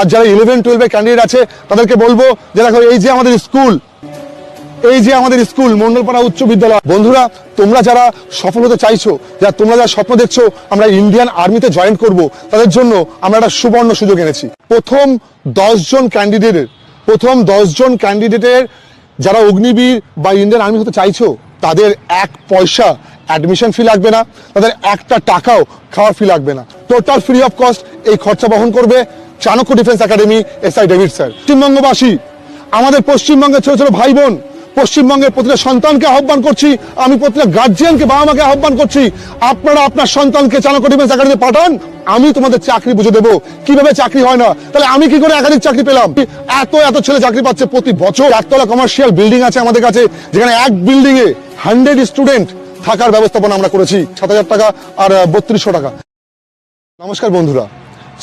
আর যারা ইলেভেন টুয়েলভে ক্যান্ডিডেট আছে, তাদেরকে বলব যে দেখো এই যে আমাদের স্কুল এই যে আমাদের স্কুল মন্ডলপাড়া উচ্চ বিদ্যালয়, বন্ধুরা, তোমরা যারা সফল হতে চাইছো যারা তোমরা যারা স্বপ্ন দেখছ, আমরা ইন্ডিয়ান আর্মিতে জয়েন করব, তাদের জন্য আমরা একটা সুবর্ণ সুযোগ এনেছি। প্রথম দশজন ক্যান্ডিডেটের প্রথম দশজন ক্যান্ডিডেটের যারা অগ্নিবীর বা ইন্ডিয়ান আর্মি হতে চাইছো, তাদের এক পয়সা অ্যাডমিশন ফি লাগবে না, তাদের একটা টাকাও খাওয়ার ফি লাগবে না। টোটাল ফ্রি অফ কস্ট এই খরচা বহন করবে। Chanakya defence academy S I David sir পশ্চিমবঙ্গবাসী, আমাদের পশ্চিমবঙ্গের ছোট ছোট ভাই বোন, পশ্চিমবঙ্গের প্রতিটা সন্তানকে আহ্বান করছি, আমি প্রতিটা গার্জিয়ানকে বাবা মাকে আহ্বান করছি, আপনারা আপনার সন্তানকে চাণক্য ডিফেন্স একাডেমি পাঠান, আমি তোমাদের চাকরি বুঝে দেবো। কীভাবে চাকরি হয় না? তাহলে আমি কি করে একাধিক চাকরি পেলাম? এত এত ছেলে চাকরি পাচ্ছে প্রতি বছর। একতলা কমার্শিয়াল বিল্ডিং আছে আমাদের কাছে, যেখানে এক বিল্ডিং এ হান্ড্রেড স্টুডেন্ট থাকার ব্যবস্থাপনা আমরা করেছি, সাত হাজার টাকা আর বত্রিশশো টাকা। নমস্কার বন্ধুরা।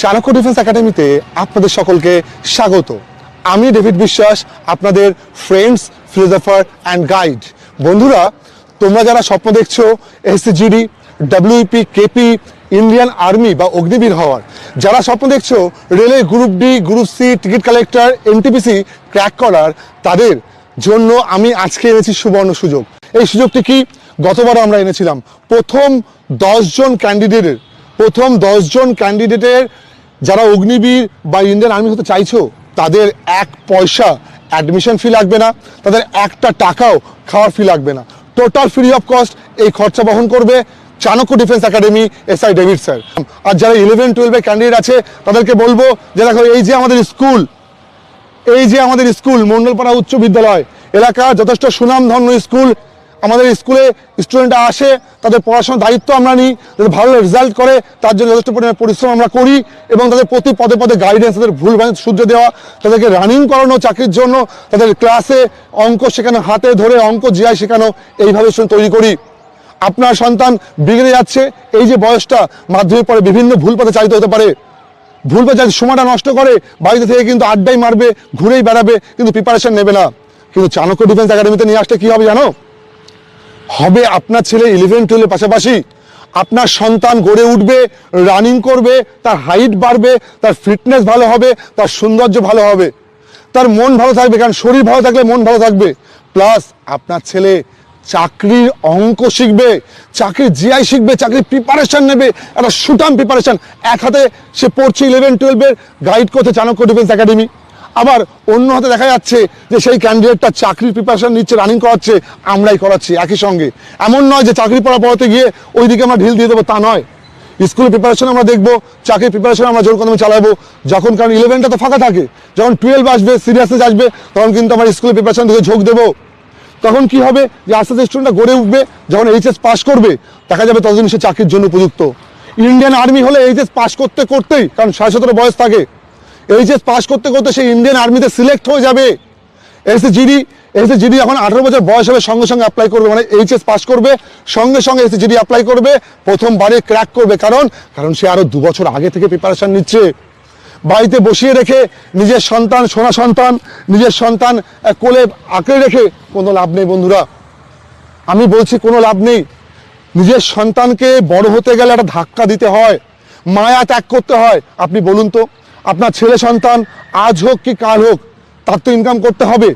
চাণক্য ডিফেন্স একাডেমিতে আপনাদের সকলকে স্বাগত। আমি ডেভিড বিশ্বাস, আপনাদের ফ্রেন্ডস ফিলোজফার অ্যান্ড গাইড বন্ধুরা, তোমরা যারা স্বপ্ন দেখছ SCGD WP KP Indian army বা অগ্নিবীর হওয়ার, যারা স্বপ্ন দেখছ রেলে group D group C ticket collector NTPC crack করার, তাদের জন্য আমি আজকে এনেছি সুবর্ণ সুযোগ। এই সুযোগটি কি? গতবারও আমরা এনেছিলাম। প্রথম দশজন ক্যান্ডিডেটের প্রথম দশজন ক্যান্ডিডেটের যারা অগ্নিবীর বা ইন্ডিয়ান আর্মি হতে চাইছো, তাদের এক পয়সা অ্যাডমিশন ফি লাগবে না, তাদের একটা টাকাও খাওয়ার ফি লাগবে না। টোটাল ফ্রি অফ কস্ট এই খরচা বহন করবে Chanakya defence academy S I David sir আর যারা ইলেভেন টুয়েলভে ক্যান্ডিডেট আছে, তাদেরকে বলব যে দেখো, এই যে আমাদের স্কুল এই যে আমাদের স্কুল মন্ডলপাড়া উচ্চ বিদ্যালয়, এলাকা যথেষ্ট সুনামধন্য স্কুল আমাদের স্কুলে স্টুডেন্টরা আসে, তাদের পড়াশোনার দায়িত্ব আমরা নিই, তাদের ভালো রেজাল্ট করে, তার জন্য যথেষ্ট পরিমাণে পরিশ্রম আমরা করি এবং তাদের প্রতি পদে পদে গাইডেন্স তাদের ভুল ভ্রান্তি সূর্য দেওয়া, তাদেরকে রানিং করানো, চাকরির জন্য তাদের ক্লাসে অঙ্ক শেখানো, হাতে ধরে অঙ্ক জিআই শেখানো, এইভাবে তৈরি করি। আপনার সন্তান বিগড়ে যাচ্ছে, এই যে বয়সটা, মাধ্যমিক পরে বিভিন্ন ভুল পথে চালিত হতে পারে। ভুল পথে সময়টা নষ্ট করে, বাড়িতে থেকে কিন্তু আড্ডাই মারবে, ঘুরেই বেড়াবে, কিন্তু প্রিপারেশন নেবে না। কিন্তু চাণক্য ডিফেন্স একাডেমিতে নিয়ে আসলে কি হবে জানো? হবে আপনার ছেলে ইলেভেন টুয়েলভের পাশাপাশি। আপনার সন্তান গড়ে উঠবে রানিং করবে, তার হাইট বাড়বে, তার ফিটনেস ভালো হবে, তার সৌন্দর্য ভালো হবে। তার মন ভালো থাকবে, কারণ শরীর ভালো থাকলে মন ভালো থাকবে। প্লাস আপনার ছেলে চাকরির অঙ্ক শিখবে, চাকরির জিআই শিখবে, চাকরির প্রিপারেশন নেবে, একটা সুটাম প্রিপারেশন এক হাতে সে পড়ছে ইলেভেন টুয়েলভের গাইড করছে চাণক্য ডিফেন্স একাডেমি আবার অন্য হাতে দেখা যাচ্ছে যে সেই ক্যান্ডিডেটটা চাকরির প্রিপারেশন নিচ্ছে রানিং করাচ্ছে, আমরাই করাচ্ছি, একই সঙ্গে। এমন নয় যে চাকরি পড়া পড়াতে গিয়ে ওইদিকে আমরা ঢিল দিয়ে দেবো, তা নয়। স্কুলের প্রিপারেশন আমরা দেখব, চাকরির প্রিপারেশন আমরা জোর কদমে চালাবো। যখন কারণ ইলেভেনটা তো ফাঁকা থাকে, যখন টুয়েলভ আসবে সিরিয়াসনেস আসবে, তখন কিন্তু আমরা স্কুলের প্রিপারেশন দিকে ঝোঁক দেবো। তখন কি হবে? যে আস্তে আস্তে স্টুডেন্টটা গড়ে উঠবে, যখন এইচএস পাস করবে, দেখা যাবে ততদিন সে চাকরির জন্য উপযুক্ত। ইন্ডিয়ান আর্মি হলে এইচএস পাস করতে করতেই, কারণ সাড়ে সতেরো বয়স থাকে এইচএস পাস করতে করতে সে ইন্ডিয়ান আর্মিতে সিলেক্ট হয়ে যাবে। এসে জিডি এখন আঠারো বছর বয়স হবে, সঙ্গে সঙ্গে অ্যাপ্লাই করবে মানে এইচএস পাস করবে, সঙ্গে সঙ্গে এসে জিডি অ্যাপ্লাই করবে, প্রথমবারে ক্র্যাক করবে। কারণ কারণ সে আরও দু বছর আগে থেকে প্রিপারেশন নিচ্ছে। বাড়িতে বসিয়ে রেখে, নিজের সন্তান, সোনা সন্তান, নিজের সন্তান কোলে আঁকড়ে রেখে কোনো লাভ নেই বন্ধুরা। আমি বলছি কোনো লাভ নেই। নিজের সন্তানকে বড় হতে গেলে একটা ধাক্কা দিতে হয়, মায়া ত্যাগ করতে হয়। আপনি বলুন তো আপনার ছেলে সন্তান আজ হোক কি কাল হোক, তার তো ইনকাম করতে হবে।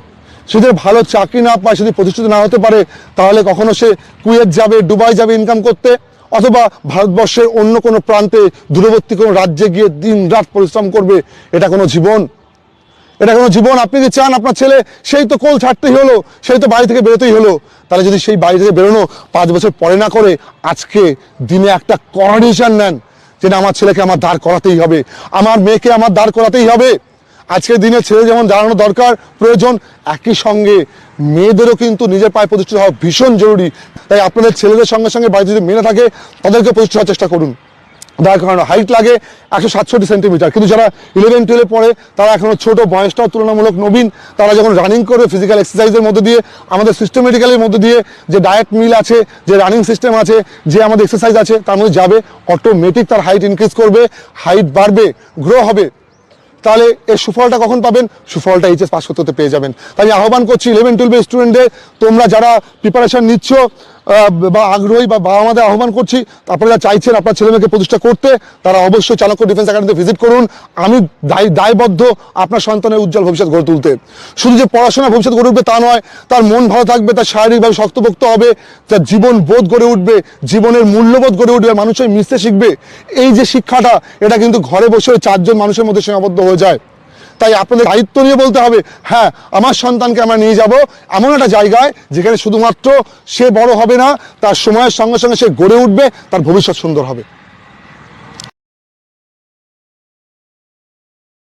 সে যদি ভালো চাকরি না পায় যদি প্রতিষ্ঠিত না হতে পারে, তাহলে কখনো সে কুয়েত যাবে, দুবাই যাবে ইনকাম করতে, অথবা ভারতবর্ষের অন্য কোনো প্রান্তে, দূরবর্তী কোনো রাজ্যে গিয়ে দিন রাত পরিশ্রম করবে, এটা কোনো জীবন। এটা কোনো জীবন। আপনি যদি চান আপনার ছেলে, সেই তো কোল ছাড়তেই হলো, সেই তো বাড়ি থেকে বেরোতেই হলো। তাহলে যদি সেই বাড়ি থেকে বেরোনো পাঁচ বছর পরে না করে, আজকে দিনে একটা কন্ডিশন নেন। যে না আমার ছেলেকে আমার দাঁড় করাতেই হবে, আমার মেয়েকে আমার দাঁড় করাতেই হবে। আজকের দিনে ছেলে যেমন দাঁড়ানো দরকার, প্রয়োজন একই সঙ্গে মেয়েদেরও কিন্তু নিজের পায়ে প্রতিষ্ঠিত হওয়া ভীষণ জরুরি। তাই আপনাদের ছেলেদের সঙ্গে সঙ্গে বাড়িতে যদি মেয়েরা থাকে, তাদেরকে প্রতিষ্ঠিত হওয়ার চেষ্টা করুন। তার কারণ হাইট লাগে একশো সাতষট্টি সেন্টিমিটার কিন্তু যারা ইলেভেন টুয়েলভে পড়ে, তারা এখনও ছোট, বয়সটাও তুলনামূলক নবীন। তারা যখন রানিং করবে ফিজিক্যাল এক্সারসাইজের মধ্যে দিয়ে, আমাদের সিস্টেমেটিক্যালের মধ্যে দিয়ে যে ডায়েট মিল আছে, যে রানিং সিস্টেম আছে, যে আমাদের এক্সারসাইজ আছে, তার মধ্যে যাবে অটোমেটিক তার হাইট ইনক্রিজ করবে হাইট বাড়বে গ্রো হবে। তাহলে এর সুফলটা কখন পাবেন? সুফলটা এইচএস পাস করতে পেয়ে যাবেন। তাই আহ্বান করছি ইলেভেন টুয়েলভের স্টুডেন্টদের তোমরা যারা প্রিপারেশন নিচ্ছ বা আগ্রহী বা বাবা মাদের আহ্বান করছি আপনারা চাইছেন আপনার ছেলে মেয়েকে প্রতিষ্ঠা করতে, তারা অবশ্যই চাণক্য ডিফেন্স একাডেমিতে ভিজিট করুন। আমি দায় দায়বদ্ধ আপনার সন্তানের উজ্জ্বল ভবিষ্যৎ গড়ে তুলতে। শুধু যে পড়াশোনা ভবিষ্যৎ গড়ে উঠবে তা নয়, তার মন ভালো থাকবে, তার শারীরিকভাবে শক্তপোক্ত হবে, তার জীবন বোধ গড়ে উঠবে, জীবনের মূল্যবোধ গড়ে উঠবে, মানুষের মিশতে শিখবে। এই যে শিক্ষাটা, এটা কিন্তু ঘরে বসে চারজন মানুষের মধ্যে সীমাবদ্ধ হয়ে যায়। তাই আপনাদের দায়িত্ব নিয়ে বলতে হবে হ্যাঁ আমার সন্তানকে আমরা নিয়ে যাব এমন একটা জায়গায় যেখানে শুধুমাত্র সে বড় হবে না, তার সময়ের সঙ্গে সঙ্গে সে গড়ে উঠবে, তার ভবিষ্যৎ সুন্দর হবে।